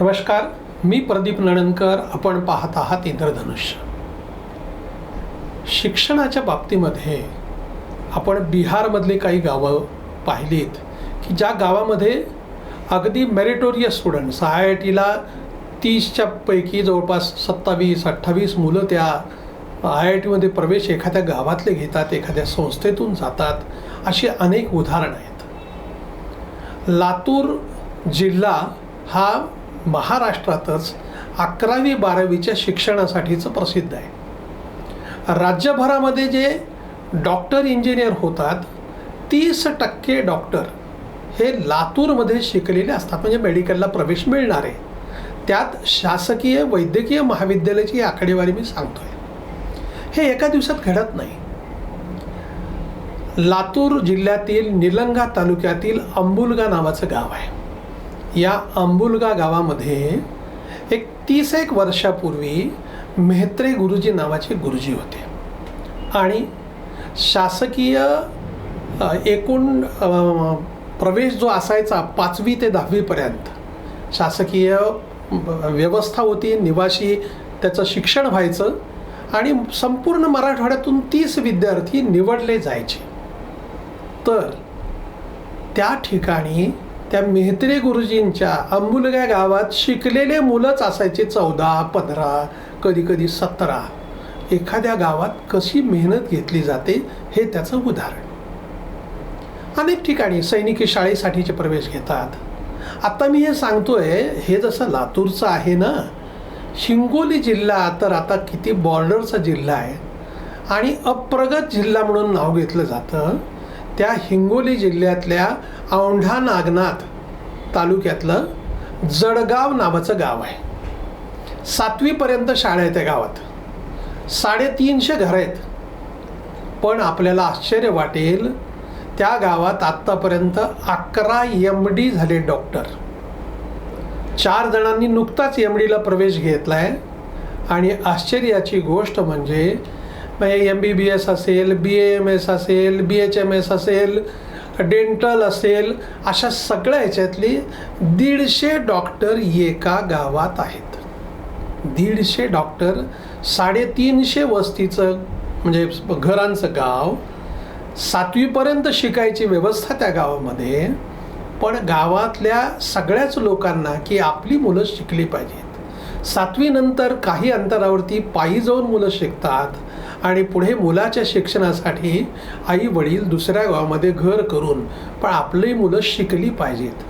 नमस्कार मी प्रदीप नणनकर आपण पाहत आहात इंद्रधनुष्य. शिक्षणाच्या बाबतीमध्ये आपण बिहारमधली काही गावं पाहिलीत की ज्या गावामध्ये अगदी मेरिटोरियस स्टुडंट्स आय आय टीला तीसच्या पैकी जवळपास सत्तावीस अठ्ठावीस मुलं त्या आय आय टीमध्ये प्रवेश एखाद्या गावातले घेतात एखाद्या संस्थेतून जातात अशी अनेक उदाहरणं आहेत. लातूर जिल्हा हा महाराष्ट्रातच अकरावी बारावीच्या शिक्षणासाठीचं प्रसिद्ध आहे. राज्यभरामध्ये जे डॉक्टर इंजिनियर होतात तीस टक्के डॉक्टर हे लातूरमध्ये शिकलेले असतात. म्हणजे मेडिकलला प्रवेश मिळणारे. त्यात शासकीय वैद्यकीय महाविद्यालयाची आकडेवारी मी सांगतोय. हे एका दिवसात घडत नाही. लातूर जिल्ह्यातील निलंगा तालुक्यातील अंबुलगा नावाचं गाव आहे. या अंबुलगा गावामध्ये एक तीस एक वर्षापूर्वी मेहत्रे गुरुजी नावाचे गुरुजी होते. आणि शासकीय एकूण प्रवेश जो असायचा पाचवी ते दहावीपर्यंत शासकीय व्यवस्था होती निवासी त्याचं शिक्षण व्हायचं आणि संपूर्ण मराठवाड्यातून तीस विद्यार्थी निवडले जायचे. तर त्या ठिकाणी त्या मेहत्रे गुरुजींच्या अंबुलग्या गावात शिकलेले मुलंच असायचे चौदा पंधरा कधी कधी सतरा. एखाद्या गावात कशी मेहनत घेतली जाते हे त्याचं उदाहरण. अनेक ठिकाणी सैनिकी शाळेसाठीचे प्रवेश घेतात. आता मी हे सांगतोय हे जसं लातूरचं आहे ना हिंगोली जिल्हा तर आता किती बॉर्डरचा जिल्हा आहे. आणि अप्रगत जिल्हा म्हणून नाव घेतलं जातं. त्या हिंगोली जिल्ह्यातल्या औंढा नागनाथ तालुक्यातलं जडगाव नावाचं गाव आहे. सातवीपर्यंत शाळा आहे त्या गावात. साडेतीनशे घरं आहेत. पण आपल्याला आश्चर्य वाटेल त्या गावात आत्तापर्यंत अकरा एम डी झाले डॉक्टर. चार जणांनी नुकताच एम डीला प्रवेश घेतला आहे आणि आश्चर्याची गोष्ट म्हणजे एम बी बी एस असेल बी एम एस असेल बी एच एम एस असेल डेंटल असेल अशा सगळ्या ह्याच्यातली दीडशे डॉक्टर एका गावात आहेत. दीडशे डॉक्टर साडेतीनशे वस्तीचं म्हणजे घरांचं गाव सातवीपर्यंत शिकायची व्यवस्था त्या गावामध्ये पण गावातल्या सगळ्याच लोकांना की आपली मुलं शिकली पाहिजेत. सातवीनंतर काही अंतरावरती पायी जाऊन मुलं शिकतात आणि पुढे मुलाच्या शिक्षणासाठी आई वडील दुसऱ्या गावामध्ये घर करून पण आपली मुलं शिकली पाहिजेत.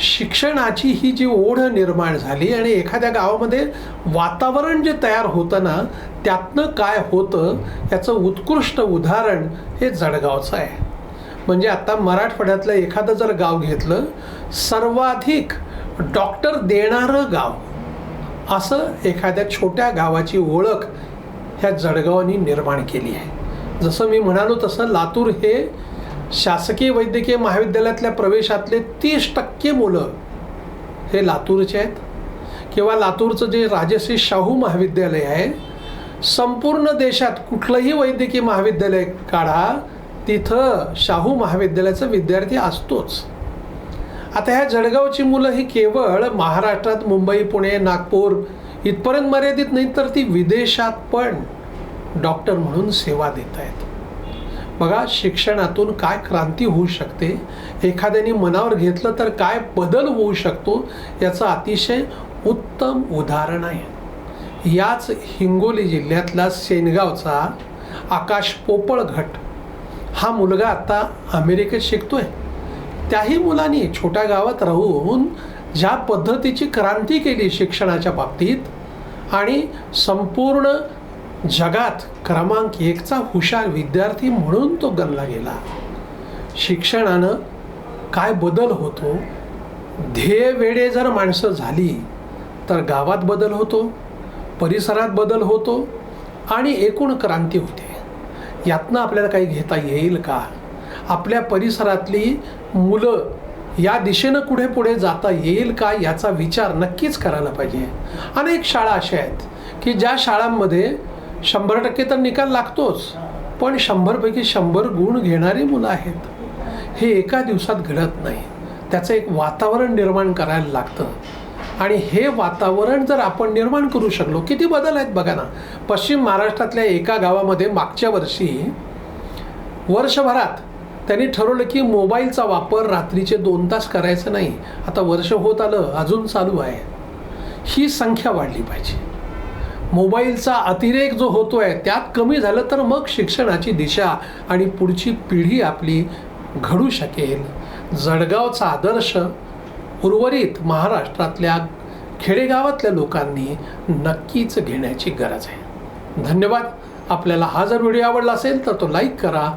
शिक्षणाची ही जी ओढ निर्माण झाली आणि एखाद्या गावामध्ये वातावरण जे तयार होतं ना त्यातनं काय होतं याचं उत्कृष्ट उदाहरण हे जळगावचं आहे. म्हणजे आता मराठवाड्यातलं एखादं जर गाव घेतलं सर्वाधिक डॉक्टर देणारं गाव. असं एखाद्या छोट्या गावाची ओळख ह्या जळगावांनी निर्माण केली आहे. जसं मी म्हणालो तसं लातूर हे शासकीय वैद्यकीय महाविद्यालयातल्या प्रवेशातले तीस टक्के मुलं हे लातूरचे आहेत. किंवा लातूरचं जे राजश्री शाहू महाविद्यालय आहे संपूर्ण देशात कुठलंही वैद्यकीय महाविद्यालय काढा तिथं शाहू महाविद्यालयाचा विद्यार्थी असतोच. आता ह्या जळगावची मुलं ही केवळ महाराष्ट्रात मुंबई पुणे नागपूर इथपर्यंत मर्यादित नाही तर ती विदेशात पण डॉक्टर म्हणून सेवा देत आहेत. बघा शिक्षणातून काय क्रांती होऊ शकते? एखाद्याने मनावर घेतलं तर काय बदल होऊ शकतो? याचं अतिशय उत्तम उदाहरण आहे. याच हिंगोली जिल्ह्यातला सेनगावचा आकाश पोपळघट. हा मुलगा आता अमेरिकेत शिकतोय. त्याही मुलांनी छोट्या गावात राहून ज्या पद्धतीची क्रांती केली शिक्षणाच्या बाबतीत आणि संपूर्ण जगात क्रमांक एकचा हुशार विद्यार्थी म्हणून तो गणला गेला. शिक्षणानं काय बदल होतो? ध्येय वेळे जर माणसं झाली तर गावात बदल होतो परिसरात बदल होतो आणि एकूण क्रांती होते. यातनं आपल्याला काही घेता येईल का? आपल्या परिसरातली मुलं या दिशेनं पुढे पुढे जाता येईल का याचा विचार नक्कीच करायला पाहिजे. अनेक शाळा अशा आहेत की ज्या शाळांमध्ये शंभर टक्के तर निकाल लागतोच पण शंभरपैकी शंभर गुण घेणारी मुलं आहेत. हे एका दिवसात घडत नाही. त्याचं एक वातावरण निर्माण करायला लागतं. आणि हे वातावरण जर आपण निर्माण करू शकलो किती बदल आहेत बघा ना. पश्चिम महाराष्ट्रातल्या एका गावामध्ये मागच्या वर्षी वर्षभरात त्यांनी ठरवलं की मोबाईलचा वापर रात्रीचे दोन तास करायचं नाही. आता वर्ष होत आलं अजून चालू आहे. ही संख्या वाढली पाहिजे. मोबाईलचा अतिरेक जो होतो आहे त्यात कमी झालं तर मग शिक्षणाची दिशा आणि पुढची पिढी आपली घडू शकेल. जळगावचा आदर्श उर्वरित महाराष्ट्रातल्या खेडेगावातल्या लोकांनी नक्कीच घेण्याची गरज आहे. धन्यवाद. आपल्याला हा जर व्हिडिओ आवडला असेल तर तो लाईक करा